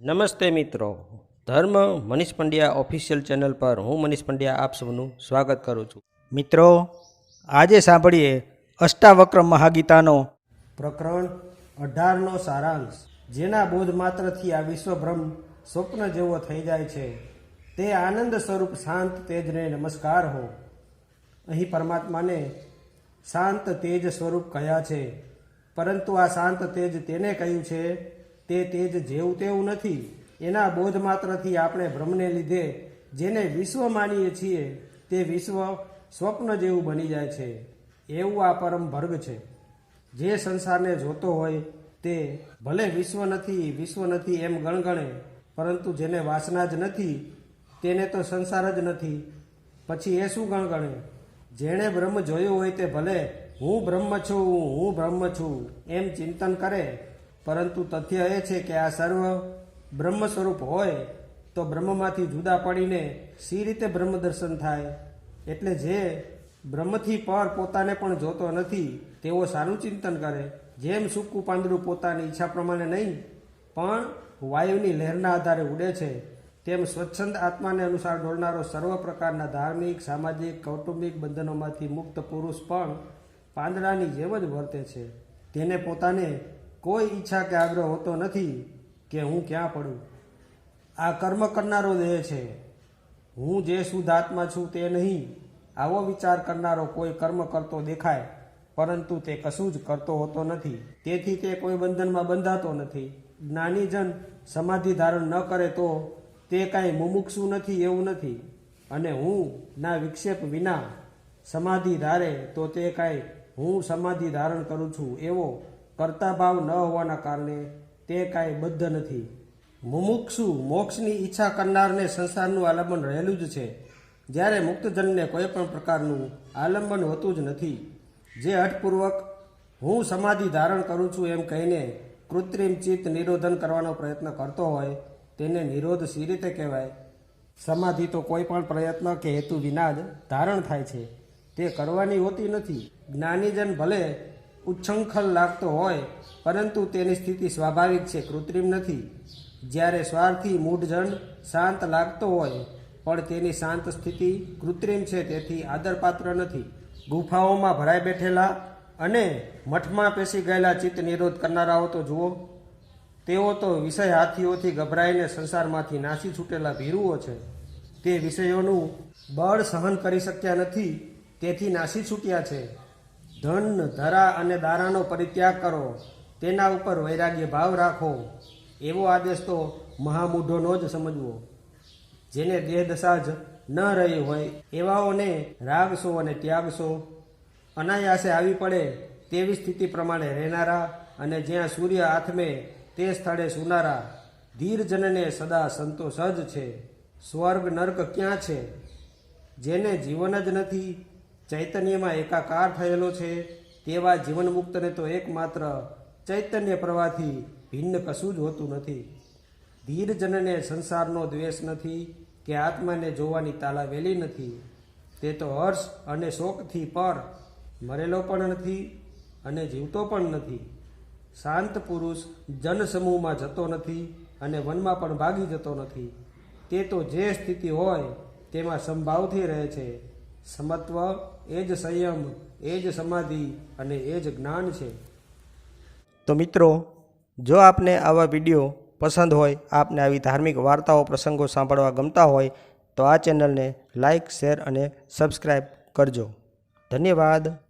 નમસ્તે મિત્રો. ધર્મ મનીષ પંડ્યા ઓફિશિયલ ચેનલ પર હું મનીષ પંડ્યા આપ સૌનું સ્વાગત કરું છું. મિત્રો, આજે સાંભળીએ અષ્ટાવક્ર મહાગીતાનો પ્રકરણ અઢારનો સારાંશ, જેના બોધ માત્રથી આ વિશ્વભ્રમ સ્વપ્ન જેવો થઈ જાય છે. તે આનંદ સ્વરૂપ શાંત તેજને નમસ્કાર હો. અહીં પરમાત્માને શાંત તેજ સ્વરૂપ કહ્યા છે? પરંતુ આ શાંત તેજ તેને કહ્યું છે તે તેજ જેવું તેવું નથી. એના બોધ માત્રથી આપણે ભ્રમને લીધે જેને વિશ્વ માનીએ છીએ, તે વિશ્વ સ્વપ્ન જેવું બની જાય છે. એવું આ પરમ ભર્ગ છે. જે સંસારને જોતો હોય તે ભલે વિશ્વ નથી વિશ્વ નથી એમ ગણગણે, પરંતુ જેને વાસના જ નથી, તેને તો સંસાર જ નથી. પછી એ શું ગણગણે? જેણે બ્રહ્મ જોયું હોય તે ભલે હું બ્રહ્મ છું, હું બ્રહ્મ છું, એમ ચિંતન કરે પરંતુ તથ્ય એ છે કે આ સર્વ બ્રહ્મ સ્વરૂપ હોય તો બ્રહ્મમાંથી જુદા પડીને સી રીતે બ્રહ્મ દર્શન થાય. એટલે જે બ્રહ્મથી પર પોતાને પણ જોતો નથી, તેઓ સારું ચિંતન કરે. જેમ સૂકું પાંદડું પોતાની ઈચ્છા પ્રમાણે નહીં, પણ વાયુની લહેરના આધારે ઉડે છે, તેમ સ્વચ્છંદ આત્માને અનુસાર ડોલનારો સર્વ પ્રકારના ધાર્મિક, સામાજિક, કૌટુંબિક બંધનોમાંથી મુક્ત પુરુષ પણ પાંદડાની જેમ જ વર્તે છે. તેને પોતાને કોઈ ઈચ્છા કે આગ્રહ હોતો નથી કે હું ક્યાં પડું. આ કર્મ કરનારો દેહ છે. હું જે શુદ્ધાત્મા છું તે નહીં. આવો વિચાર કરનારો કોઈ કર્મ કરતો દેખાય, પરંતુ તે કશું જ કરતો હોતો નથી. તેથી તે કોઈ બંધનમાં બંધાતો નથી. જ્ઞાનીજન સમાધિ ધારણ ન કરે તો તે કાંઈ મુમુક્ષુ નથી એવું નથી. અને હું ના વિક્ષેપ વિના સમાધિ ધારે તો તે કાંઈ હું સમાધિ ધારણ કરું છું એવો કરતા ભાવ ન હોવાના કારણે તે કાંઈ બદ્ધ નથી. મુમુક્ષુ મોક્ષની ઈચ્છા કરનારને સંસારનું આલંબન રહેલું જ છે. જ્યારે મુક્તજનને કોઈ પણ પ્રકારનું આલંબન હોતું જ નથી. જે હઠપૂર્વક હું સમાધિ ધારણ કરું છું એમ કહીને કૃત્રિમ ચિત્ત નિરોધન કરવાનો પ્રયત્ન કરતો હોય, તેને નિરોધ સી રીતે કહેવાય? સમાધિ તો કોઈ પણ પ્રયત્ન કે હેતુ વિના જ ધારણ થાય છે. તે કરવાની હોતી નથી. જ્ઞાનીજન ભલે ઉચ્છંખલ લાગતો હોય, પરંતુ તેની સ્થિતિ સ્વાભાવિક છે, કૃત્રિમ નથી. જ્યારે સ્વાર્થી મૂઢજણ શાંત લાગતો હોય, પણ તેની શાંત સ્થિતિ કૃત્રિમ છે, તેથી આદરપાત્ર નથી. ગુફાઓમાં ભરાઈ બેઠેલા અને મઠમાં પેસી ગયેલા ચિત્ત નિરોધ કરનારાઓ તો જુઓ, તેઓ તો વિષય હાથીઓથી ગભરાઈને સંસારમાંથી નાસી છૂટેલા ભીરુઓ છે. તે વિષયોનું બળ સહન કરી શક્યા નથી, તેથી નાસી છૂટ્યા છે. ધન, ધરા અને દારાનો પરિત્યાગ કરો. તેના ઉપર વૈરાગ્ય ભાવ રાખો. એવો આદેશ તો મહામૂઢોનો જ સમજવો. જેને દેહ દશા જ ન રહી હોય, એવાઓને રાગશો અને ત્યાગશો. અનાયાસે આવી પડે તેવી સ્થિતિ પ્રમાણે રહેનારા અને જ્યાં સૂર્ય આથમે તે સ્થળે સુનારા ધીરજનને સદા સંતોષ જ છે. સ્વર્ગ નર્ક ક્યાં છે? જેને જીવન જ નથી ચૈતન્યમાં એકાકાર થયેલો છે, તેવા જીવનમુક્તને તો એકમાત્ર ચૈતન્ય પ્રવાહથી ભિન્ન કશું જ હોતું નથી. ધીરજનને સંસારનો દ્વેષ નથી કે આત્માને જોવાની તાલાવેલી નથી. તે તો હર્ષ અને શોકથી પર મરેલો પણ નથી અને જીવતો પણ નથી. શાંત પુરુષ જનસમૂહમાં જતો નથી અને વનમાં પણ ભાગી જતો નથી. તે તો જે સ્થિતિ હોય તેમાં સંભાવથી રહે છે. સમત્વ એ જ સંયમ, એ જ સમાધિ અને એ જ જ્ઞાન છે. તો મિત્રો, જો આપને આવા વીડિયો પસંદ હોય, આપને આવી ધાર્મિક વાર્તાઓ, પ્રસંગો સાંભળવા ગમતા હોય, તો આ ચેનલને લાઈક, શેર અને સબસ્ક્રાઈબ કરજો. ધન્યવાદ.